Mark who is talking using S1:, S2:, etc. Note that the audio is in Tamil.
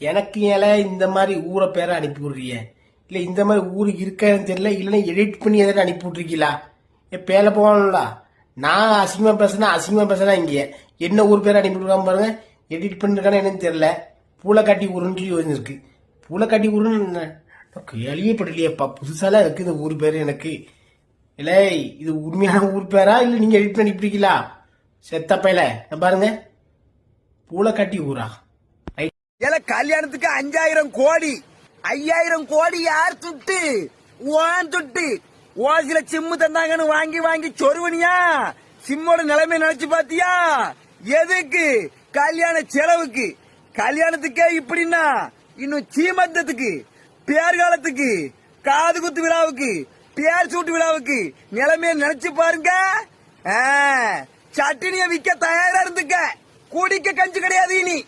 S1: எனக்கு ஏல இந்த மாதிரி ஊரை பேரை அனுப்பி விடுறிய இல்லை இந்த மாதிரி ஊர் இருக்கான்னு தெரியல இல்லைன்னா எடிட் பண்ணி எதாவது அனுப்பி விட்ருக்கீங்களா என் பேரை போகணும்ல. நான் அசிங்கமாக பேசுனா அசிங்கமாக பேசுனா இங்கே என்ன ஊர் பேரை அனுப்பி விடுறாம பாருங்க. எடிட் பண்ணிருக்கானே என்னன்னு தெரியல. பூளைக்காட்டி ஊருன்னு சொல்லி வந்துருக்கு பூளைக்காட்டி ஊருன்னு கேள்விப்படலையேப்பா புதுசாலாம் இருக்கு இந்த ஊர் பேர் எனக்கு. இல்லை இது உண்மையான ஊர் பேரா? இல்லை நீங்கள் எடிட் பண்ணி பிடிக்கலா செத்த பையல பாருங்க பூளைக்காட்டி ஊரா?
S2: ஏல கல்யாணத்துக்கு அஞ்சாயிரம் கோடி. ஐயாயிரம் கோடி யார் துட்டு? ஓன் துட்டு. ஓசில சிம்மு தந்தாங்கன்னு வாங்கி வாங்கி சொருவனியா? சிம்மோட நிலைமை நினைச்சு பாத்தியா? எதுக்கு? கல்யாண செலவுக்கு. கல்யாணத்துக்கே இப்படின்னா? இன்னும் சீமந்தத்துக்கு. பேர்காலத்துக்கு காது குத்து விழாவுக்கு. பேர் சூட்டு விழாவுக்கு. நிலைமைய நினைச்சு பாருங்க. சட்டினிய விக்க தயாரா இருந்துக்க. குடிக்க கஞ்சி கிடையாது இனி.